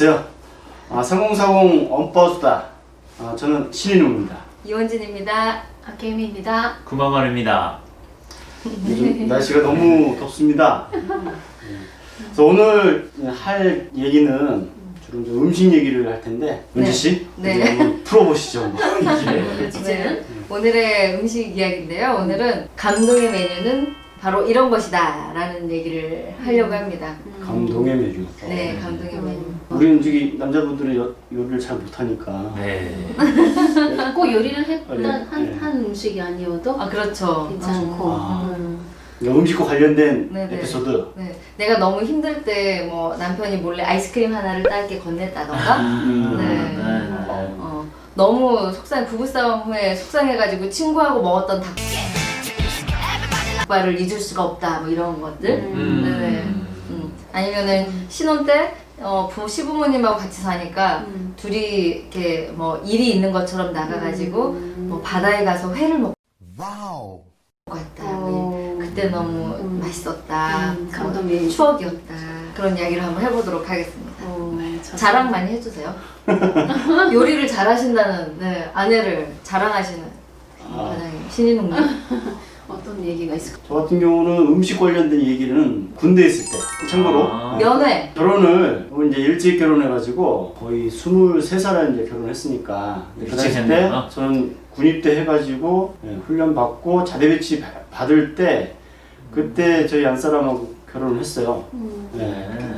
안녕하세요. 아, 3040 언버스다. 아, 저는 신인우입니다. 이원진입니다. 박혜미입니다. 구마말입니다. 요즘 날씨가 너무 덥습니다. 네. 그래서 오늘 할 얘기는 주로 좀 음식 얘기를 할 텐데 은지 씨, 네. 이제 한번 풀어보시죠. 네. 주제는 오늘의 음식 이야기인데요. 오늘은 감동의 메뉴는 바로 이런 것이다 라는 얘기를 하려고 합니다. 감동의 메뉴. 네, 감동의 메뉴. 우리는 저기 남자분들은 요, 요리를 잘 못하니까 네. 꼭 요리를 해, 아, 네. 한, 네. 한 음식이 아니어도 아, 그렇죠. 괜찮고 아. 음. 음식과 관련된 네네. 에피소드. 네, 내가 너무 힘들 때 뭐 남편이 몰래 아이스크림 하나를 딸게 건넸다던가 음, 네. 네. 어, 너무 속상 부부싸움 후에 속상해가지고 친구하고 먹었던 닭 닭발을 잊을 수가 없다 뭐 이런 것들 음. 네네. 음. 아니면은 신혼 때 어, 부 시부모님하고 같이 사니까 음. 둘이 이렇게 뭐 일이 있는 것처럼 나가가지고 음. 뭐 바다에 가서 회를 먹고 Wow. 갔다. 어. 뭐 그때 너무 음. 맛있었다. 음, 뭐 감동의 추억이었다. 그런 이야기를 한번 해보도록 하겠습니다. 어, 참. 자랑 많이 해주세요. 요리를 잘하신다는 네, 아내를 자랑하시는 아. 과장님 신인웅님. 어떤 얘기가 있을까? 저 같은 경우는 음식 관련된 얘기는 군대에 있을 때. 참고로 아. 네. 연애. 결혼을 이제 일찍 결혼해가지고 거의 23살에 이제 결혼했으니까 그 일찍 당시 때 했네요. 저는 군입대 해가지고 예, 훈련 받고 자대 배치 바- 받을 때 그때 저희 안 사람하고 결혼을 했어요. 음. 예. 네.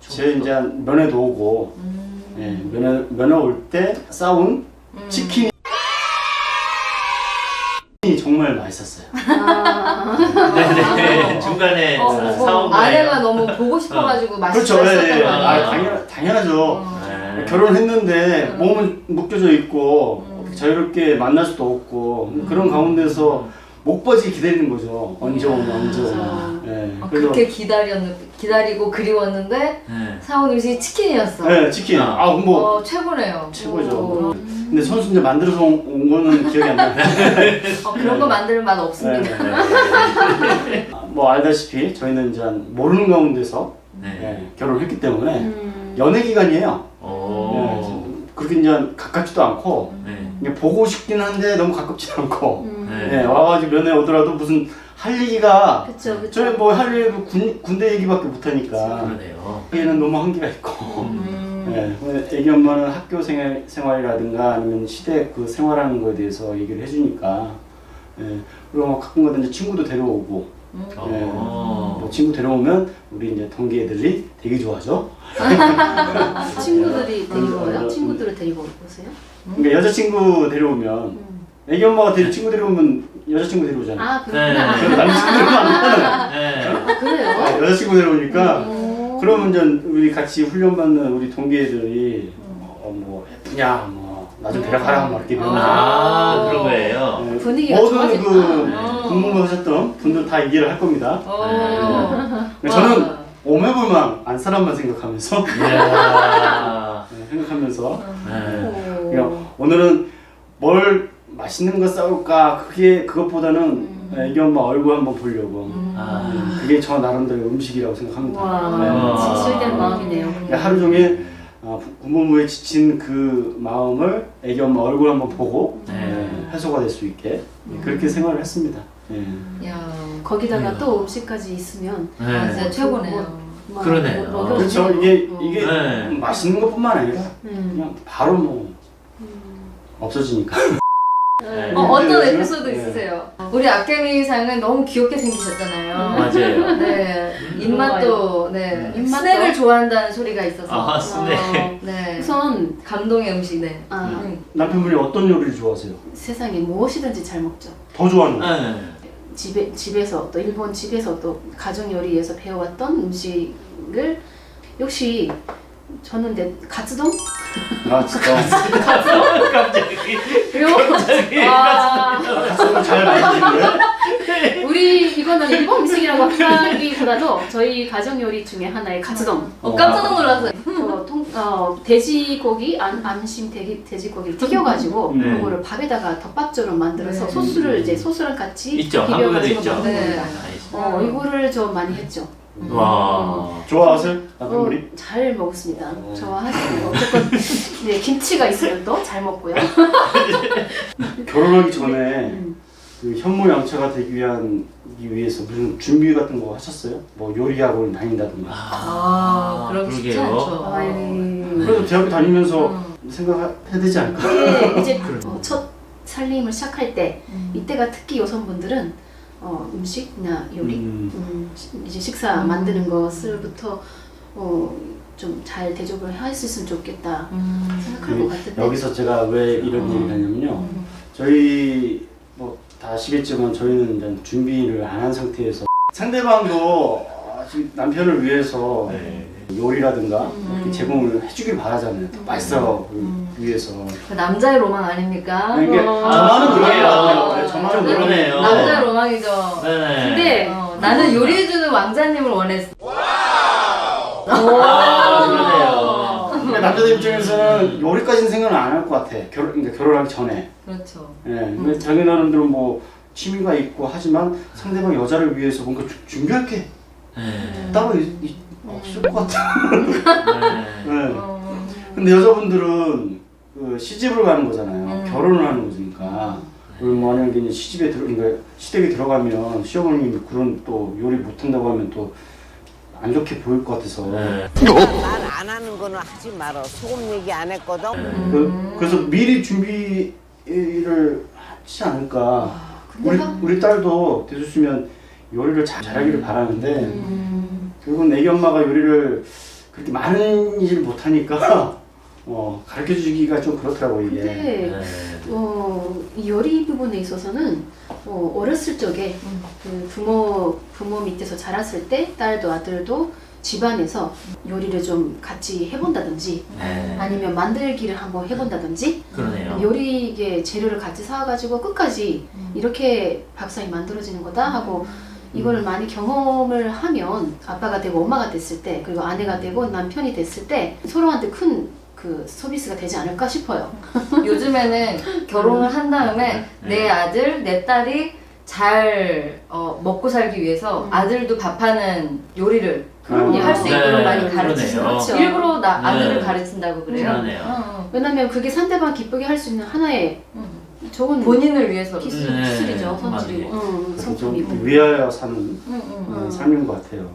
제 이제 면회도 오고 음. 예, 면회 면회 올 때 싸운 음. 치킨이 정말 맛 있었어요. 아, 네네. 중간에 어, 사- 뭐 사온 아내가 거예요. 너무 보고 싶어가지고 맛있어 그렇죠. 예, 했었던 예. 거 아? 당연, 당연하죠. 어. 네. 결혼했는데 음. 몸은 묶여져 있고 음. 자유롭게 만날 수도 없고 그런 가운데서 못 빠지게 기다리는 거죠. 언제 오나 언제 오나. 맞아. 예. 어, 그래서 그렇게 기다렸는 기다리고 그리웠는데 네. 사온 음식이 치킨이었어. 네, 치킨. 아. 아, 뭐어 최고네요. 최고죠. 오. 근데 선수 이제 만들어서 온, 온 거는 기억이 안 나요. 어, 그런 거 만들 맛 없습니다. 네. 아, 뭐 알다시피 저희는 이제 모르는 가운데서 네. 예, 결혼했기 때문에 음. 연애 기간이에요. 예, 오. 그렇게 이제 가깝지도 않고 네. 보고 싶긴 한데 너무 가깝지도 않고 음. 네. 예, 와가지고 면회 오더라도 무슨 할 얘기가 그쵸 그쵸. 저희 뭐할 얘기도 군, 군대 얘기밖에 못 하니까 그러네요. 얘는 너무 한계가 있고 음. 예, 근데 애기 엄마는 학교 생활, 생활이라든가 아니면 시댁 그 생활하는 거에 대해서 얘기를 해주니까 예, 그리고 뭐 가끔가다 이제 친구도 데려오고 음. 예, 어. 뭐 친구 데려오면 우리 이제 동기 애들이 되게 좋아하죠 친구들이 데리고 음. 와요? 친구들을 데리고 오세요? 그러니까 여자친구 데려오면 음. 애기 엄마가 데리, 친구 데려오면 여자친구 데려오잖아요 아 그렇구나. 그래서 남자친구 데려오면 안 되잖아요 네. 아, 그래요? 아, 여자친구 데려오니까 오. 그러면 이제 우리 같이 훈련받는 우리 동기 애들이 어, 뭐 예쁘냐 뭐나 좀 데려가라 막 이렇게 면허 아, 그런 거예요. 네, 분위기가 모든 좋아지구나. 그 어. 군무부 하셨던 분들 다 이해를 할 겁니다. 어. 근데 저는 오매불망 안 사람만 생각하면서 이야. 네, 생각하면서 네. 오. 그냥 오늘은 뭘 맛있는 거 싸울까 그게 그것보다는 음. 애기 엄마 얼굴 한번 보려고 음. 아. 네, 그게 저 나름대로 음식이라고 생각합니다. 네. 와 네. 진실된 마음이네요. 그러니까 하루 종일 아, 군무부에 지친 그 마음을 애기 엄마 얼굴 한번 보고 네. 네, 해소가 될 수 있게 네, 그렇게 생활을 했습니다. 네. 야. 거기다가 음. 또 음식까지 있으면 아, 네. 진짜 최고네요. 뭐, 그러네요. 뭐, 그렇죠. 먹여주고. 이게 어. 이게 네. 맛있는 것뿐만 아니라 음. 그냥 바로 뭐 음. 없어지니까. 네. 어, 어떤 네. 에피소드 있으세요? 우리 악개미상은 너무 귀엽게 생기셨잖아요. 맞아요. 네, 입맛도 네 음. 입맛도? 스낵을 좋아한다는 소리가 있어서 아, 스낵. 어, 네 우선 감동의 음식 네. 아, 음. 남편분이 어떤 요리를 좋아하세요? 세상에 무엇이든지 잘 먹죠. 더 좋아하는 거? 네. 집에 집에서 또 일본 집에서 또 가정 요리에서 배워왔던 음식을 역시 저는 내 가츠동 아 진짜. 갑자기. 그리고 갑자기. 아, 가슴을 잘 만드시는데? 우리 이거는 일본 음식이라고 하기보다도 저희 가정 요리 중에 하나의 가츠동. 어 깜짝 놀랐어요. 어, 통, 어, 돼지고기 안, 안심 돼지, 돼지고기를 튀겨가지고 네. 그거를 밥에다가 덮밥처럼 만들어서 네. 소스를 이제 소스랑 같이 있죠. 한국에도 비벼가지고 있죠. 먹는 네. 거예요. 어, 이거를 좀 많이 했죠. 와. 좋아하세요? 어, 남편분이? 잘 먹습니다. 어. 좋아하시고 어쨌건 네, 김치가 있으면 또 잘 먹고요. 결혼하기 전에 음. 그 현모양처가 되기 위한 기 위해서 무슨 준비 같은 거 하셨어요? 뭐 요리 학원 다닌다든가. 아, 그러기 쉽지 그러게요. 않죠. 아이. 그래도 대학교 다니면서 음. 생각해야 되지 않을까? 네, 이제. 어, 첫 살림을 시작할 때 음. 이때가 특히 여성분들은 어, 음식이나 요리, 음. 음, 시- 이제 식사 음. 만드는 것을부터 어, 좀 잘 대접을 할 수 있으면 좋겠다 음. 생각할 것 같은데 여기서 제가 왜 이런 얘기를 하냐면요. 음. 저희 뭐 다 아시겠지만 저희는 이제 준비를 안 한 상태에서 상대방도 아, 지금 남편을 위해서 네. 요리라든가 음. 이렇게 제공을 해주길 바라잖아요. 더 맛있어 보이기 음. 위해서. 그 남자의 로망 아닙니까? 이게 어. 저만은 그래요. 어. 네, 저만은 좀 그러네요. 그러네요. 남자 로망이죠. 네네. 근데 어, 나는 요리해주는 왕자님을 원했어. 아, 그러네요. 근데 남자들 입장에서는 요리까지는 생각을 안 할 것 같아. 결혼, 그러니까 결혼하기 전에. 그렇죠. 예, 근데 자기 나름대로 뭐 취미가 있고 하지만 상대방 여자를 위해서 뭔가 주- 준비할 게 네. 따로 있, 있- 없을 것 같아. 네. 예. 어, 근데 여자분들은 그 시집을 가는 거잖아요. 음. 결혼을 하는 거니까. 그리고 만약에 이제 시집에 들어, 그러니까 시댁에 들어가면 시어머님이 그런 또 요리 못한다고 하면 또 안 좋게 보일 것 같아서. 네. 말 안 하는 거는 하지 말어. 소금 얘기 안 했거든. 그, 그래서 미리 준비를 하지 않을까. 근데 우리, 하- 우리 딸도 대수시면 요리를 잘, 잘하기를 바라는데 음, 결국은 애기 엄마가 요리를 그렇게 많은 일을 못하니까 어, 가르쳐 주기가 좀 그렇더라고 이게. 근데 네. 어, 이 요리 부분에 있어서는 어, 어렸을 적에 음. 그 부모 부모 밑에서 자랐을 때 딸도 아들도 집안에서 요리를 좀 같이 해본다든지 네. 아니면 만들기를 한번 해본다든지 그러네요. 요리의 재료를 같이 사와가지고 끝까지 음. 이렇게 밥상이 만들어지는 거다 하고 이거를 많이 경험을 하면 아빠가 되고 엄마가 됐을 때 그리고 아내가 되고 남편이 됐을 때 서로한테 큰 그 서비스가 되지 않을까 싶어요. 요즘에는 결혼을 한 다음에 네. 내 아들, 내 딸이 잘 어, 먹고 살기 위해서 음. 아들도 밥하는 요리를 그럼요. 할 수 있도록 네, 많이 가르치죠. 그러네요. 그렇죠. 일부러 나 네. 아들을 가르친다고 그래요. 그러네요. 어, 왜냐면 그게 상대방 기쁘게 할 수 있는 하나의 어. 좋은 본인을 위해서. 기술, 네, 기술이죠. 좀 성품이고. 위하여 사는 응, 응. 어, 음. 삶인 것 같아요.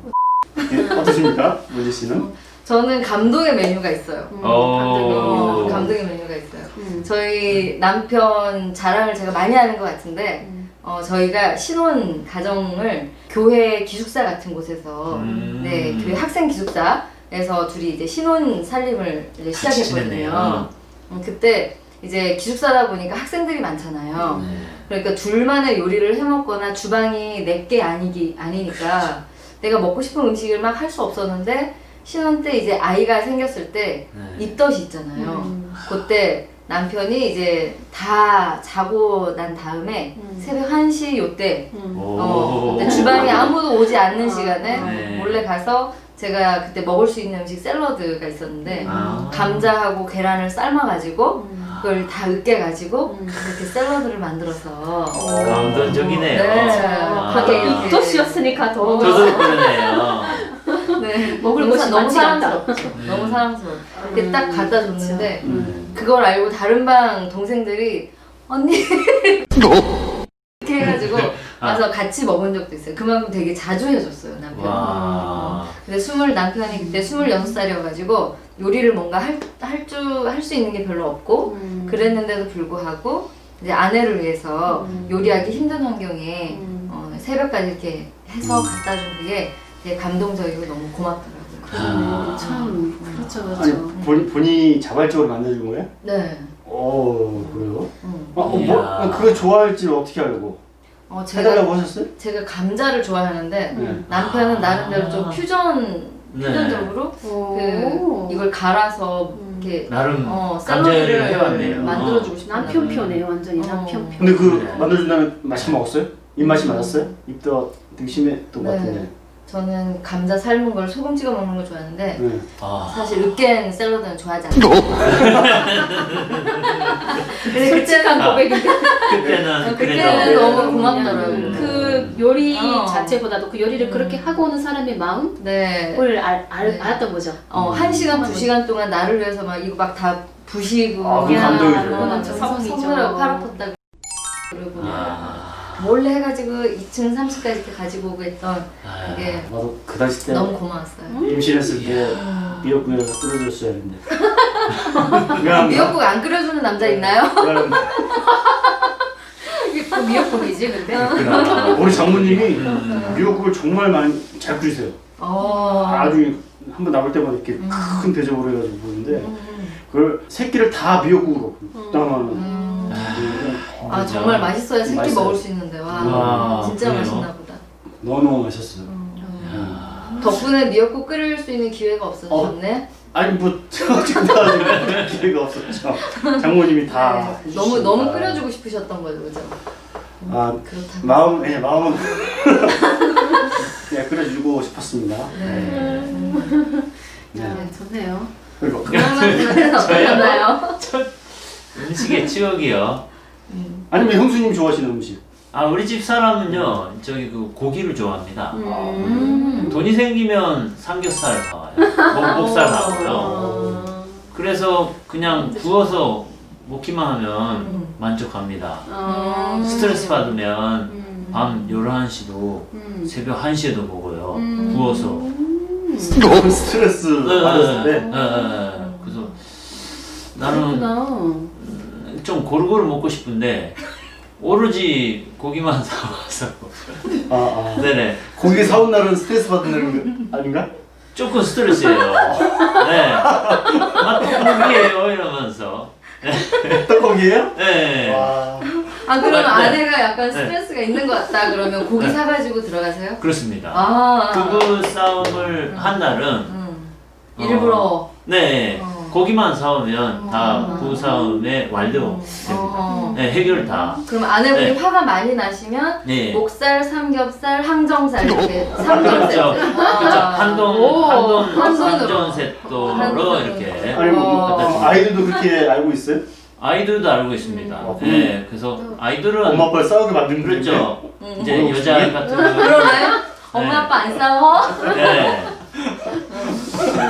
예, 어떠십니까, 문지 씨는? 저는 감동의 메뉴가 있어요. 음, 오. 어, 감정이. 감동의 메뉴가 있어요. 음. 저희 남편 자랑을 제가 많이 하는 것 같은데 음. 어, 저희가 신혼 가정을 교회 기숙사 같은 곳에서 음. 네 교회 학생 기숙사에서 둘이 이제 신혼 살림을 이제 같이 시작했거든요. 음, 그때 이제 기숙사다 보니까 학생들이 많잖아요. 네. 그러니까 둘만의 요리를 해 먹거나 주방이 내게 아니기 아니니까 내가 먹고 싶은 음식을 막 할 수 없었는데 신혼 때 이제 아이가 생겼을 때 네. 입덧이 있잖아요. 음. 그때 남편이 이제 다 자고 난 다음에 음. 새벽 1시 요때 음. 오. 어, 그때 주방에 아무도 오지 않는 아, 시간에 네. 몰래 가서 제가 그때 먹을 수 있는 음식 샐러드가 있었는데 아. 감자하고 계란을 삶아가지고 음. 그걸 다 으깨가지고 음. 그렇게 샐러드를 만들어서 감동적이네요. 네. 아. 그게 입덧이었으니까 더 저도 그러네요. 네. 먹을 너무, 사- 너무 않다. 사랑스럽죠. 네. 너무 사랑스러워. 이렇게 음, 딱 갖다 줬는데 음. 그걸 알고 다른 방 동생들이 언니 이렇게 해가지고 와서 같이 먹은 적도 있어요. 그만큼 되게 자주 해줬어요 남편이. 와. 근데 스물 남편이 그때 스물여섯 살이어가지고 요리를 뭔가 할 할 줄 할 수 있는 게 별로 없고 음. 그랬는데도 불구하고 이제 아내를 위해서 음. 요리하기 힘든 환경에 음. 어, 새벽까지 이렇게 해서 갖다 준 그게 되게 감동적이고 너무 고맙더라고요. 그러네. 참 그렇죠 아니, 그렇죠. 본, 본인이 자발적으로 만들어준 거예요? 네. 오, 그래요? 음. 아, 어, 뭐? 이야. 아, 그거 좋아할지 어떻게 알고? 어, 제가 해달라고 하셨어요? 제가 감자를 좋아하는데 네. 남편은 나름대로 아. 좀 퓨전 네. 퓨전적으로 그 오. 이걸 갈아서 음. 이렇게 나름 어, 감자 요리를 샐러드를 해왔네요. 만들어주고 싶은 남편 편이에요 완전히 어. 남편 편. 근데 그 네. 만들어준 다음에 맛이 먹었어요? 입맛이 맞았어요? 입도 것 네. 같은데. 저는 감자 삶은 걸 소금 찍어 먹는 걸 좋아하는데 네. 아, 사실 으깬 샐러드는 좋아하지 않아요. 근데 솔직한 그때는 고백인데 그때는 그때는 그래도 너무 고맙더라고요. 음. 그 요리 어. 자체보다도 그 요리를 음. 그렇게 하고 오는 사람의 마음을 네. 알, 알, 네. 알았던 거죠. 어, 한 시간, 두 시간 동안 나를 위해서 막 이거 막 다 부시고. 아, 그거 감동이죠. 그거는 성- 정성이죠. 성물하고 팔 아팠다고. 그리고 아, 몰래 해가지고 2층, 3층까지 이렇게 가지고 오고 했던 아, 그게 나도 그 당시 때 너무 고마웠어요. 임신했을 때 음. 미역국에서 끓여줬어야 했는데. 미안합니다. 미역국 안 끓여주는 남자 있나요? 미안합니다. 그 미역국이지 근데. 그렇구나. 우리 장모님이 음. 미역국을 정말 많이 잘 끓이세요. 어. 아주 한번 나올 때마다 이렇게 음. 큰 대접으로 해가지고 보는데 음. 그걸 새끼를 다 미역국으로 담아는 음. 아, 아 정말 맛있어야 새끼 맛있어요. 먹을 수 있는데 와, 와, 진짜 그래요? 맛있나 보다. 너무 맛있었어요. 음. 덕분에 미역국 끓일 수 있는 기회가 없어졌네. 아니 뭐 지금 다 기회가 없었죠. 장모님이 다 네. 너무 해주시니까. 너무 끓여주고 싶으셨던 거죠, 그죠? 아 그렇다고. 마음 예 마음은 그냥 끓여주고 싶었습니다. 네. 네. 네, 좋네요. 그리고 그러면 어떠셨나요? 첫 음식의 추억이요. 아니면 형수님 좋아하시는 음식. 아 우리 집 사람은요 저기 그 고기를 좋아합니다. 음. 돈이 생기면 삼겹살 사와요. 목- 목살 사고요. 어, 그래서 그냥 구워서 먹기만 하면 음. 만족합니다. 어, 스트레스 받으면 음. 밤 11시도 음. 새벽 1시에도 먹어요. 음. 구워서. 음. 스트레스 네, 받았을 때. 네, 네, 네. 그래서 나는 그렇구나. 좀 고루고루 먹고 싶은데 오로지 고기만 사와서 아, 아. 네네 고기 사온 날은 스트레스 받는 거 아닌가? 조금 스트레스예요. 네. 아 떡볶이에요 이러면서. 떡고기예요? 네. 와. 아 그러면 네. 아내가 약간 네. 스트레스가 있는 것 같다 그러면 고기 네. 사가지고 들어가세요? 그렇습니다. 아. 부부 싸움을 한 날은 음. 일부러. 네 어. 고기만 사오면 다 어. 부부 싸움의 완료됩니다. 어. 네 해결 다. 그럼 아내분이 네. 화가 많이 나시면 네. 목살, 삼겹살, 항정살 이렇게 삼겹살 그렇죠. 그렇죠. 오, 한돈 한돈으로. 한돈 한돈으로. 이렇게 아니 뭐 어. 아이들도 그렇게 알고 있어요? 아이들도 알고 있습니다. 음. 네 그래서 아이들은 엄마 아빠를 싸우게 만든 그렇죠. 음. 이제 어, 여자? 같은 경우는 그러나요? 엄마 네. 아빠 안 싸워? 네.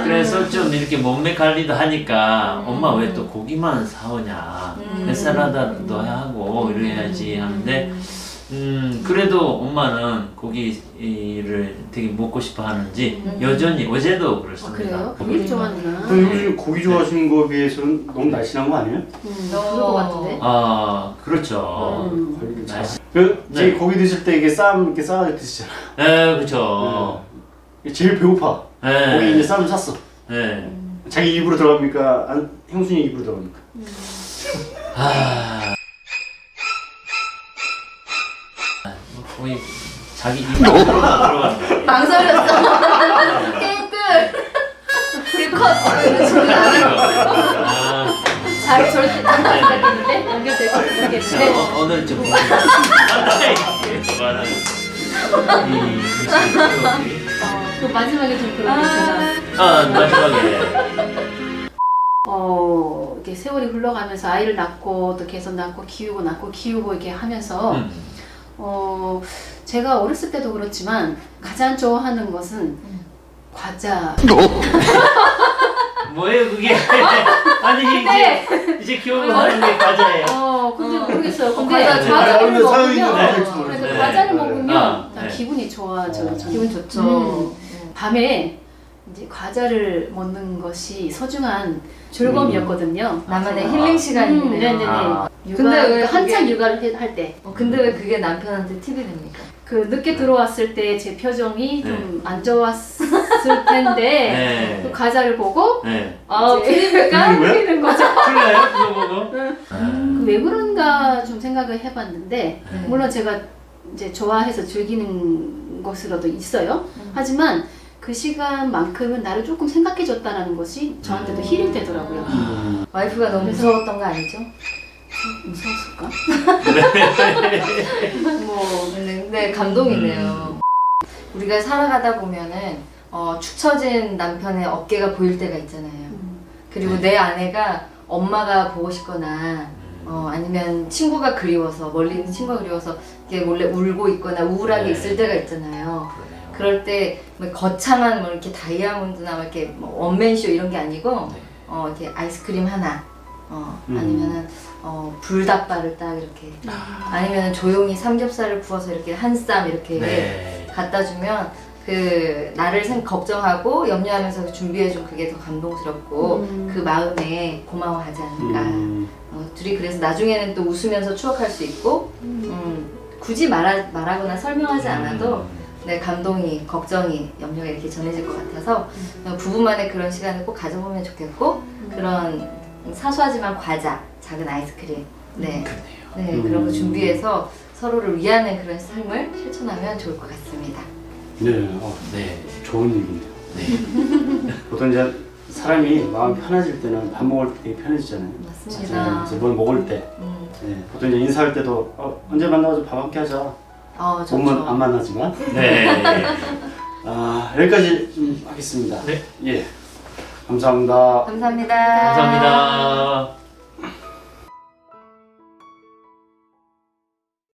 그래서 좀 이렇게 몸매 관리도 하니까 음. 엄마 왜 또 고기만 사오냐 음. 햇살하다도 하고 이래야지 하는데 음 그래도 엄마는 고기를 되게 먹고 싶어 하는지 음. 여전히 어제도 아, 그렇습니다. 그래요? 음. 고기를 좋아하는구나. 그럼 요즘 고기 좋아하시는 거에 비해서는 너무 날씬한 거 아니에요? 음, 어. 그럴 것 같은데. 아 그렇죠. 음. 관리를 잘. 날씬. 그 네. 고기 드실 때 이게 쌈 이렇게 싸 드시잖아. 네 그렇죠. 제일 배고파. 네. 고기 이제 쌈 샀어. 네. 자기 입으로 들어갑니까? 안, 형수님 입으로 들어갑니까? 아. 뭐 거의 자기 입으로 들어가는 거예요. 망설였어. 끝. 딜컷. 이런. 아, 잘 절대 안 되는데 연결되고 자, 연결돼. 어, 오늘 좀 간단히 말하는 이 음식 추억이. 그 마지막에 좀 그런 게 제가 아 마지막에 어 이렇게 세월이 흘러가면서 아이를 낳고 또 계속 낳고 키우고 낳고 키우고 이렇게 하면서 음. 어 제가 어렸을 때도 그렇지만 가장 좋아하는 것은 과자. 뭐예요 그게 아니 이제 이제 기억을 하는 게 과자예요. 어 근데 모르겠어요. 근데 과자 네. 과자를 아니, 오늘 사연이 먹으면 나올지 그래서 모르겠어요. 과자를 네. 먹으면 아, 나 네. 기분이 좋아져요. 어. 저는. 기분 좋죠. 음. 밤에 이제 과자를 먹는 것이 소중한 즐거움이었거든요. 나만의 아. 힐링 음, 시간이네요. 네네네. 아. 육아, 근데 왜 한창 그게- 육아를 해- 할 때. 어, 근데 왜 그게 남편한테 팁이 됩니까? 그 늦게 들어왔을 때 제 표정이 네. 좀안 좋았을 텐데 그 네. 과자를 보고 네. 아 필입니까? 왜? 틀리는 거죠. 틀려요 그거 보고? 그 아. 왜 그런가 좀 생각을 해봤는데 네. 물론 제가 이제 좋아해서 즐기는 것으로도 있어요. 음. 하지만 그 시간만큼은 나를 조금 생각해줬다는 것이 저한테도 음. 힐이 되더라고요. 음. 와이프가 너무 무서웠던 거 아니죠? 무서웠을까? 뭐 근데, 근데 감동이네요. 우리가 살아가다 보면은 어, 축 처진 남편의 어깨가 보일 때가 있잖아요. 그리고 내 아내가 엄마가 보고 싶거나 어, 아니면 친구가 그리워서 멀리 있는 친구가 그리워서 이게 몰래 울고 있거나 우울하게 네. 있을 때가 있잖아요. 그러네요. 그럴 때 뭐 거창한 뭐 이렇게 다이아몬드나 뭐 이렇게 뭐 원맨쇼 이런 게 아니고 네. 어 이렇게 아이스크림 하나 어 음. 아니면은 어 불닭발을 딱 이렇게 아니면은 조용히 삼겹살을 구워서 이렇게 한 쌈 이렇게 네. 갖다 주면 그 나를 생 걱정하고 염려하면서 준비해 준 그게 더 감동스럽고 음. 그 마음에 고마워하지 않을까. 음, 어, 둘이 그래서 나중에는 또 웃으면서 추억할 수 있고 음, 굳이 말하, 말하거나 설명하지 않아도 음. 내 감동이, 걱정이, 염려가 이렇게 전해질 것 같아서 어, 부부만의 그런 시간을 꼭 가져보면 좋겠고 그런 사소하지만 과자, 작은 아이스크림, 네, 네 음. 그런 거 준비해서 서로를 위하는 그런 삶을 실천하면 좋을 것 같습니다. 네, 어, 네. 좋은 얘기네요. 보통 이제 사람이 마음 편해질 때는 밥 먹을 때 되게 편해지잖아요. 맞습니다. 그래서 뭘 먹을 때, 음, 네, 보통 이제 인사할 때도 어, 언제 만나서 밥 함께 하자. 어, 좋죠. 안 만나지만. 네. 아, 여기까지 좀 하겠습니다. 네. 예. 감사합니다. 감사합니다. 감사합니다.